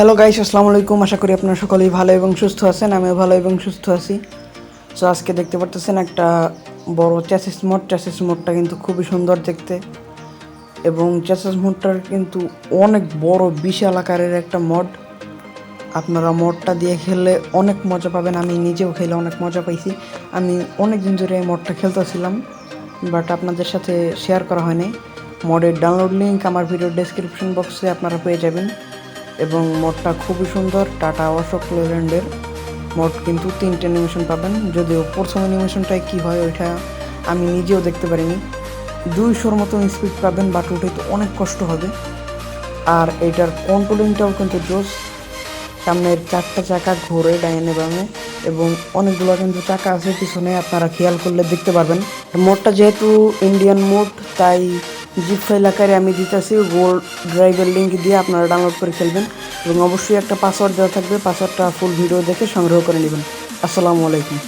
Hello guys আসসালামু আলাইকুম আশা করি আপনারা সকলেই ভালো এবং সুস্থ আছেন। আমিও ভালো এবং সুস্থ আছি। সো আজকে দেখতে পারতেছেন একটা বড় চ্যাসিস মোড চ্যাসিস মোডটা কিন্তু খুবই সুন্দর দেখতে। এবং চ্যাসিস মোডটার কিন্তু অনেক বড়, বিশাল আকারের একটা মড আপনারা মডটা দিয়ে খেললে অনেক মজা পাবেন। আমি নিজেও খেলে অনেক মজা পাইছি। আমি অনেক দিন ধরে এই মডটা খেলতেছিলাম। বাট আপনাদের সাথে শেয়ার করা হয়নি। মডের ডাউনলোড লিঙ্ক আমার ভিডিও ডেসক্রিপশন বক্সে আপনারা পেয়ে যাবেন। এবং মডটা খুবই সুন্দর, টাটা অশোক লেল্যান্ডের মড কিন্তু তিনটে অ্যানিমেশন পাবেন। যদিও প্রথম অ্যানিমেশনটায় কী হয় ওইটা আমি নিজেও দেখতে পারিনি। দুইশোর মতন স্পিড পাবেন বাট উঠাইতে অনেক কষ্ট হবে। আর এটার কন্ট্রোলিংটাও কিন্তু জোস। সামনের চারটা চাকা ঘোরে ডাইনে বামে এবং অনেকগুলো কিন্তু চাকা আছে পিছনে, আপনারা খেয়াল করলে দেখতে পারবেন। মোডটা যেহেতু ইন্ডিয়ান মোড তাই জিপ ফাইল আকারে আমি দিতেছি গোল ড্রাইভের লিঙ্ক দিয়ে আপনারা ডাউনলোড করে খেলবেন এবং অবশ্যই একটা পাসওয়ার্ড দেওয়া থাকবে। পাসওয়ার্ডটা ফুল ভিডিও দেখে সংগ্রহ করে নেবেন। আসসালামু আলাইকুম।